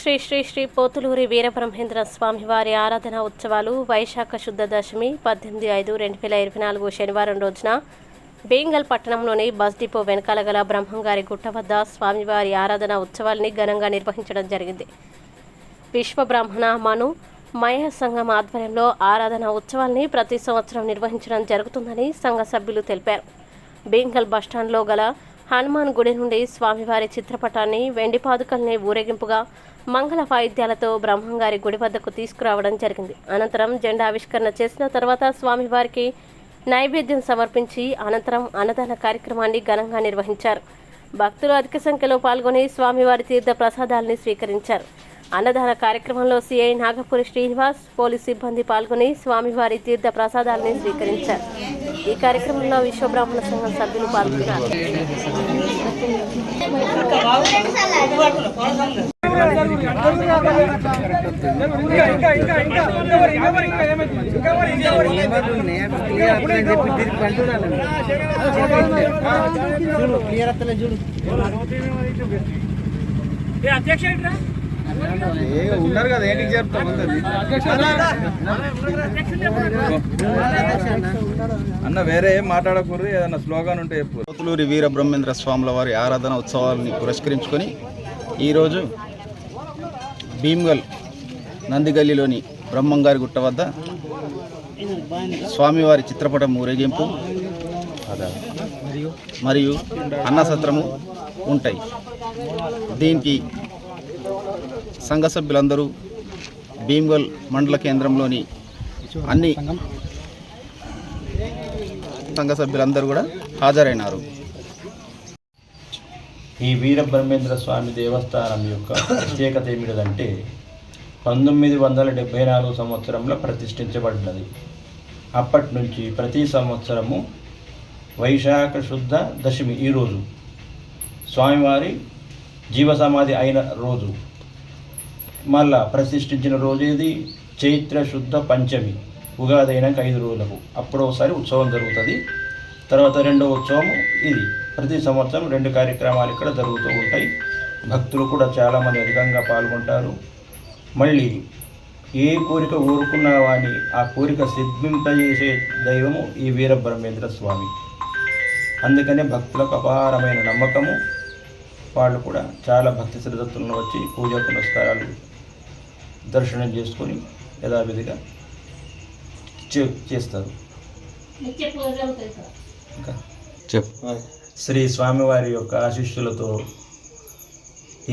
శ్రీ శ్రీ శ్రీ పోతులూరి వీరబ్రహ్మేంద్ర స్వామివారి ఆరాధన ఉత్సవాలు వైశాఖ శుద్ధ దశమి పద్దెనిమిది ఐదు రెండు వేల ఇరవై నాలుగు శనివారం రోజున బేంగల్ పట్టణంలోని బస్ డిపో వెనకాల గల బ్రహ్మంగారి గుట్ట వద్ద స్వామివారి ఆరాధన ఉత్సవాల్ని ఘనంగా నిర్వహించడం జరిగింది. విశ్వ బ్రాహ్మణ మను మయ సంఘం ఆధ్వర్యంలో ఆరాధన ఉత్సవాల్ని ప్రతి సంవత్సరం నిర్వహించడం జరుగుతుందని సంఘ సభ్యులు తెలిపారు. బేంగల్ బస్టాండ్లో గల హనుమాన్ గుడి నుండి స్వామివారి చిత్రపటాన్ని వెండి పాదుకల్ని ఊరేగింపుగా మంగళ వాయిద్యాలతో బ్రహ్మంగారి గుడి వద్దకు తీసుకురావడం జరిగింది. అనంతరం జెండా ఆవిష్కరణ చేసిన తర్వాత స్వామివారికి నైవేద్యం సమర్పించి అనంతరం అన్నదాన కార్యక్రమాన్ని ఘనంగా నిర్వహించారు. భక్తులు అధిక సంఖ్యలో పాల్గొని స్వామివారి తీర్థ ప్రసాదాల్ని స్వీకరించారు. అన్నదాన కార్యక్రమంలో సిఐ నాగపురి శ్రీనివాస్ పోలీస్ సిబ్బంది పాల్గొని స్వామివారి తీర్థ ప్రసాదాలని స్వీకరించారు. ఈ కార్యక్రమంలో విశ్వబ్రాహ్మణ సంఘం సభ్యులు పాల్గొన్నారు. ఉన్నారు కదా ఏంటి చెప్తాం అన్న వేరే ఏం మాట్లాడకూడదు ఏదన్నా స్లోగాన్ ఉంటే చెప్పు. కోతులూరి వీర బ్రహ్మేంద్ర స్వాముల వారి ఆరాధన ఉత్సవాలని పురస్కరించుకొని ఈరోజు భీమ్గల్ నందిగల్లిలోని బ్రహ్మంగారి గుట్ట వద్ద స్వామివారి చిత్రపటం ఊరేగింపు మరియు అన్నసత్రము ఉంటాయి. దీనికి సంఘ సభ్యులందరూ భీమ్గల్ మండల కేంద్రంలోని అన్ని సంఘ సభ్యులందరూ కూడా హాజరైనారు. ఈ వీరబ్రహ్మేంద్ర స్వామి దేవస్థానం యొక్క ప్రత్యేకత ఏమిటంటే పంతొమ్మిది వందల డెబ్భై నాలుగు సంవత్సరంలో ప్రతిష్ఠించబడినది. అప్పటి నుంచి ప్రతి సంవత్సరము వైశాఖ శుద్ధ దశమి ఈరోజు స్వామివారి జీవసమాధి అయిన రోజు. మళ్ళా ప్రతిష్ఠించిన రోజు ఇది చైత్ర శుద్ధ పంచమి. ఉగాది అయినాక ఐదు రోజులకు. అప్పుడు ఒకసారి ఉత్సవం జరుగుతుంది. తర్వాత రెండవ ఉత్సవం ఇది. ప్రతి సంవత్సరం రెండు కార్యక్రమాలు ఇక్కడ జరుగుతూ ఉంటాయి. భక్తులు కూడా చాలామంది అధికంగా పాల్గొంటారు. మళ్ళీ ఏ కోరిక కోరుకున్న వాని ఆ కోరిక సిద్ధింపజేసే దైవము ఈ వీరబ్రహ్మేంద్ర స్వామి. అందుకనే భక్తులకు అపారమైన నమ్మకము. వాళ్ళు కూడా చాలా భక్తి శ్రద్ధతులను వచ్చి పూజా పునస్కారాలు దర్శనం చేసుకొని యథావిధిగా చే చేస్తారు. ఇంకా? చెప్పు. శ్రీ స్వామివారి యొక్క ఆశిష్యులతో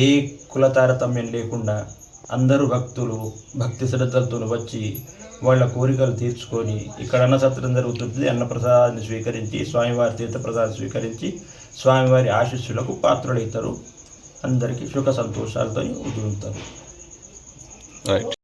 ఏ కుల తారతమ్యం లేకుండా అందరూ భక్తులు భక్తి శ్రద్ధలతో వచ్చి వాళ్ళ కోరికలు తీర్చుకొని ఇక్కడ అన్నసత్రం జరుగుతుంది. అన్నప్రసాదాన్ని స్వీకరించి స్వామివారి తీర్థప్రసాదం స్వీకరించి స్వామివారి ఆశీస్సులకు పాత్రులవుతారు అందరికీ సుఖ సంతోషాలతో ఉదురుతారు రైట్